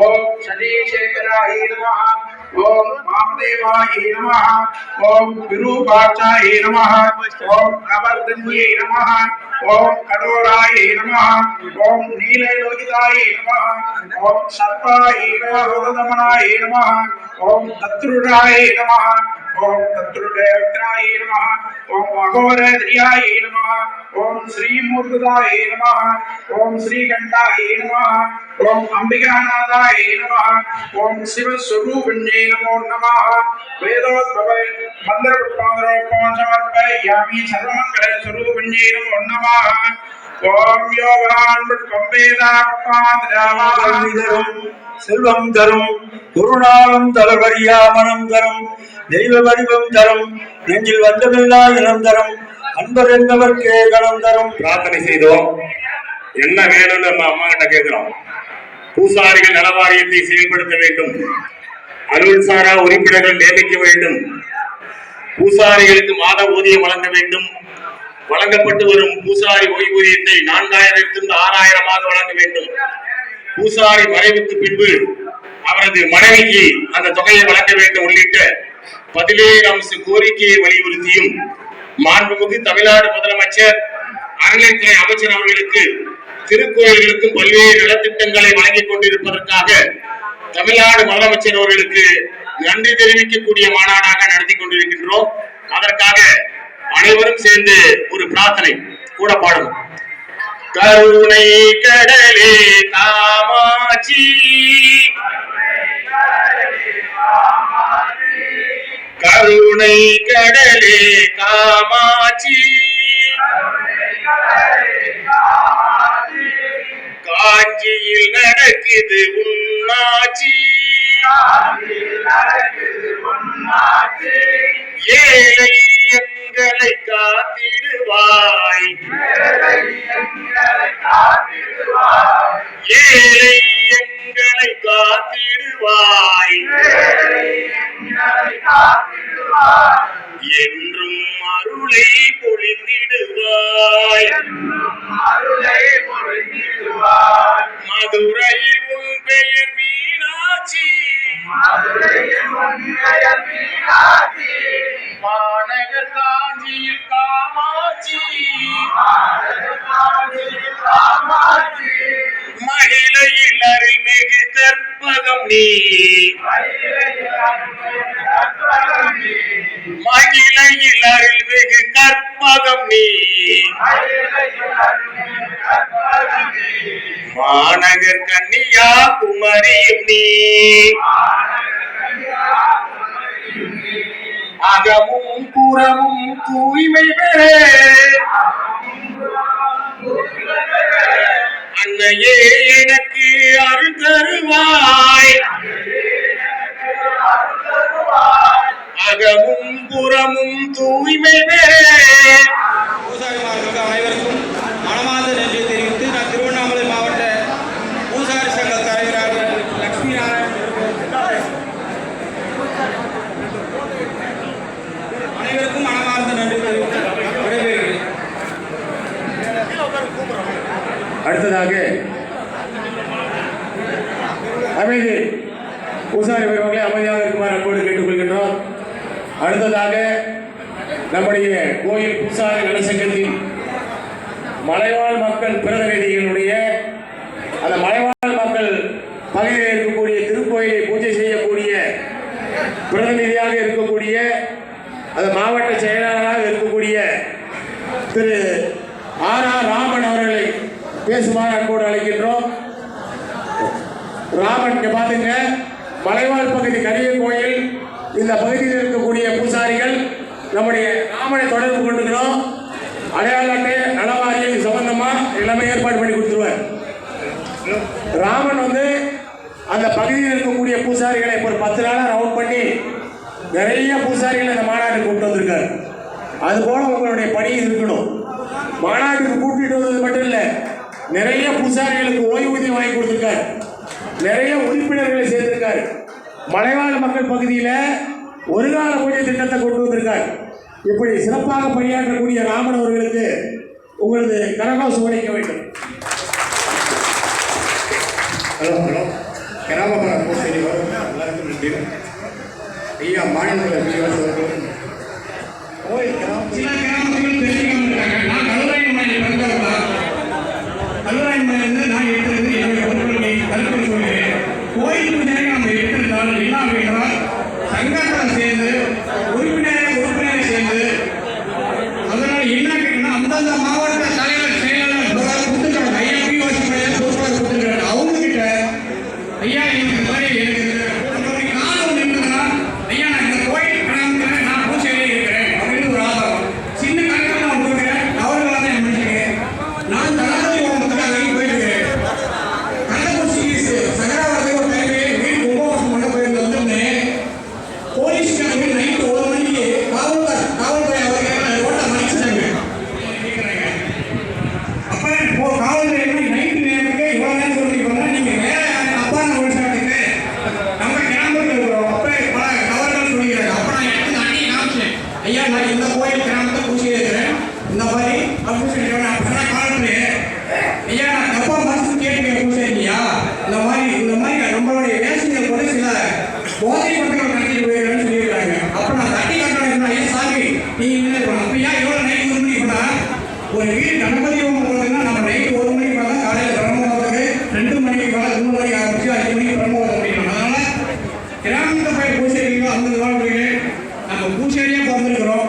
ஓம் சதீசேகராய நம ஓம் மாமதேவாய நம ஓம் விரூபாச்சாய நம ஓம் பிரவர்தன்யே நம ஓம் கடோராய நம ஓம் நீலலோகிதாய நம ஓம் சர்வாய நம ஓம் தத்ருடாய நம ஓம் சத்ருதேவத்ராய நம ஓம் அகோரத்ரியாய நம ஓம் ஸ்ரீமூர்த்ததாய நம ஓம் ஸ்ரீகண்டாய நம ஓம் அம்பிகாநாதாய நம ஓம் சிவஸ்வரூபிண்யே நமோ நம வேதோத்பவ மந்திர புஷ்பாந்தரோப்பம் சமர்ப்பயாமி சர்வமங்கல ஸ்வரூபிண்யே நமோ நம ஓம் யோகான் புஷ்பம் செல்வம் தரும். குருநாளும் தளர்வரியா தரும். தெய்வ வடிவம் தரும் நெஞ்சில் வந்தமில்லா இனம் தரும் அன்பர் என்பவர்க்கே கணம் தரும். பிரார்த்தனை செய்தோம். என்ன வேணும்னு நம்ம அம்மா கிட்ட கேட்கிறோம். பூசாரிகள் நலவாரியத்தை செயல்படுத்த வேண்டும். அருள் சாரா உறுப்பினர்கள் நியமிக்க வேண்டும். பூசாரிகளுக்கு மாத ஊதியம் வழங்க வேண்டும். வழங்கப்பட்டு வரும் பூசாரி ஓய்வூதியத்தை நான்காயிரத்திலிருந்து ஆறாயிரமாக வழங்க வேண்டும். பூசாரி மறைவுக்கு பின்பு அவரது மனைவிக்கு அந்த தொகையை வழங்க வேண்டும் உள்ளிட்ட பதினேழு அம்ச கோரிக்கையை வலியுறுத்தியும் மாண்புமிகு தமிழ்நாடு முதலமைச்சர் அறநிலைத்துறை அமைச்சர் அவர்களுக்கு திருக்கோயில்களுக்கும் பல்வேறு நலத்திட்டங்களை வழங்கிக் கொண்டிருப்பதற்காக தமிழ்நாடு முதலமைச்சர் அவர்களுக்கு நன்றி தெரிவிக்கக்கூடிய மாநாடாக நடத்தி கொண்டிருக்கின்றோம். அதற்காக அனைவரும் சேர்ந்து ஒரு பிரார்த்தனை கூட பாடும் கருணை கடலே காமாட்சி. கருணை கடலே காமாட்சி. காஞ்சியில் நடக்குது உன்னாச்சி ஏழை எங்களை காத்திடுவாய். ஏழை என்றும் அருளை பொழிந்திடுவாய். அருளை பொழிந்திடுவாய் மதுரையில் உன் பெயர் மீனாட்சி. மாநகர் காஞ்சியில் காமாட்சி. மகிழையில் அருள்மிகு தற்பகம் நீ. மகிழையில் அருள்மிகு கற்பகம் நீ மாநகர் கன்னியா குமரியும் நீ அகமும் புறமும் தூய்மை பெற அன்னையே எனக்கு அருள் தருவா அகமும் புறமும் தூய்மை பெற பூசாரிமார்களுக்கு அனைவருக்கும் மனமார்ந்த நன்றி தெரிவித்து நான் திருவண்ணாமலை மாவட்ட பூசாரி சங்க தலைவராக லட்சுமி நாராயணன் அனைவருக்கும் மனமார்ந்த நன்றி தெரிவித்து விடைபெறுகிறேன் அடுத்ததாக அமைதி. பூசாரி பெருமக்களை அமைதியாக இருக்குமாறு அன்போடு கேட்டுக்கொள்கின்றோம். அடுத்ததாக நம்முடைய கோயில் பூசாரி நலசங்கத்தின் மலைவாழ் மக்கள் பிரதிநிதிகளுடைய அந்த மலைவாழ் மக்கள் பகுதியில் இருக்கக்கூடிய திருக்கோயிலை பூஜை செய்யக்கூடிய பிரதிநிதியாக இருக்கக்கூடிய அந்த மாவட்ட செயலாளராக இருக்கக்கூடிய திரு பேசுமாறு அன்போடு அழைக்கின்றோம். ராமன் இங்க பாத்துங்க. மலைவாழ் பகுதி கரிய கோயில். இந்த பகுதியில் இருக்கக்கூடிய பூசாரிகள் நம்முடைய ராமனை தொடர்பு கொண்டுக்கிறோம் அடையாள அட்டை நலவாரியம் சம்பந்தமா எல்லாமே ஏற்பாடு பண்ணி கொடுத்துருவார். ராமன் வந்து அந்த பகுதியில் இருக்கக்கூடிய பூசாரிகளை இப்போ ஒரு பத்து நாளாக ரவுண்ட் பண்ணி நிறைய பூசாரிகளை இந்த மாநாட்டுக்கு கூப்பிட்டு வந்திருக்காரு. அதுபோல உங்களுடைய பணி இருக்கணும். மாநாட்டுக்கு கூப்பிட்டு வந்தது மட்டும் இல்லை நிறைய பூசாரிகளுக்கு ஓய்வூதியம் வாங்கி கொடுத்துருக்காரு. நிறைய உறுப்பினர்களை சேர்த்திருக்காரு. மலைவாழ் மக்கள் பகுதியில் ஒரு கால பூஜை திட்டத்தை கொண்டு வந்திருக்கார். இப்படி சிறப்பாக பணியாற்றக்கூடிய ராமன் அவர்களுக்கு உங்களது கரகோஷம் ஒழிக்க வேண்டும். Hello hello. கிராமப்புற வரும் எல்லாருக்கும் நன்றி. ஐயா மாநில கோயில் கிராம சில கல்லுராய் மலையிலிருந்து நான் போதை பட்டங்கள் நடத்திட்டு போயிருக்கான்னு சொல்லியிருக்காங்க அப்ப நான் தட்டி என்ன ஐயா சாமி நீங்க என்ன பண்ணணும் அப்ப ஏன் எவ்வளவு நைட் ஒரு மணிக்கு போனா? ஒரு வீடு கணபதி ஹோமம் போடுறதுன்னா நம்ம நைட் ஒரு மணிக்கு மேல காலையில பிரம்மோதத்துக்கு ரெண்டு மணிக்கு மேல மூணு மணிக்கு ஆரம்பிச்சு அஞ்சு மணிக்கு பிரம்மோதம் முடிக்கணும் அதனால கிராமத்தை போய் பூசைகளோ அந்த வாழ்க்கையிலே நம்ம பூசையிலேயே பிறந்திருக்கிறோம்.